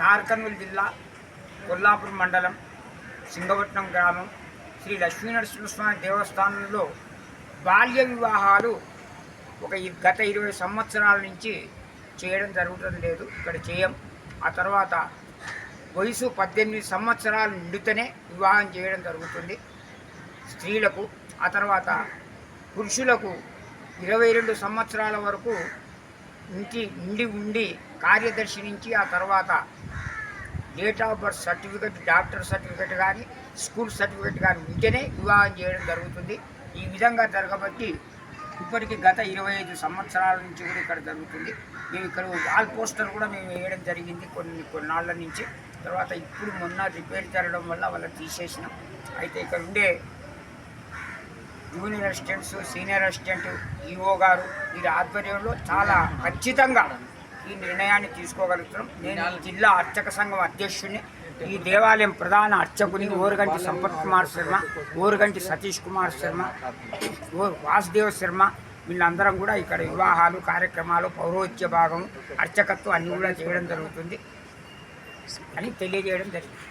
నార్కర్నూలు జిల్లా కొల్లాపూర్ మండలం సింగపట్నం గ్రామం శ్రీ లక్ష్మీనరసింహస్వామి దేవస్థానంలో బాల్య వివాహాలు ఒక గత ఇరవై సంవత్సరాల నుంచి చేయడం జరుగుతుంది లేదు. ఇక్కడ చేయం. ఆ తర్వాత వయసు పద్దెనిమిది సంవత్సరాలు నిండితేనే వివాహం చేయడం జరుగుతుంది. స్త్రీలకు ఆ తర్వాత పురుషులకు ఇరవై రెండు సంవత్సరాల వరకు ఇంటి నిండి ఉండి కార్యదర్శి నుంచి ఆ తర్వాత date of birth certificate doctor certificate కానీ స్కూల్ సర్టిఫికెట్ కానీ ఉంటేనే వివాహం చేయడం జరుగుతుంది. ఈ విధంగా జరగబట్టి ఇప్పటికి గత ఇరవై ఐదు సంవత్సరాల నుంచి కూడా ఇక్కడ జరుగుతుంది. మేము ఇక్కడ వాల్ పోస్టర్ కూడా మేము వేయడం జరిగింది కొన్ని కొన్నాళ్ళ నుంచి. తర్వాత ఇప్పుడు మొన్న రిపేర్ జరగడం వల్ల వాళ్ళని తీసేసినాం. అయితే ఇక్కడ ఉండే junior assistants senior assistant EO గారు వీరి ఆధ్వర్యంలో చాలా ఖచ్చితంగా ఈ నిర్ణయాన్ని తీసుకోగలుగుతున్నాం. నేను జిల్లా అర్చక సంఘం అధ్యక్షుడిని ఈ దేవాలయం ప్రధాన అర్చకుని ఓరుగంటి సంపత్ కుమార్ శర్మ ఓరుగంటి సతీష్ కుమార్ శర్మ ఓ వాసుదేవ్ శర్మ వీళ్ళందరం కూడా ఇక్కడ వివాహాలు కార్యక్రమాలు పౌరోహిత్య భాగం అర్చకత్వం అన్ని కూడా చేయడం జరుగుతుంది అని తెలియజేయడం జరిగింది.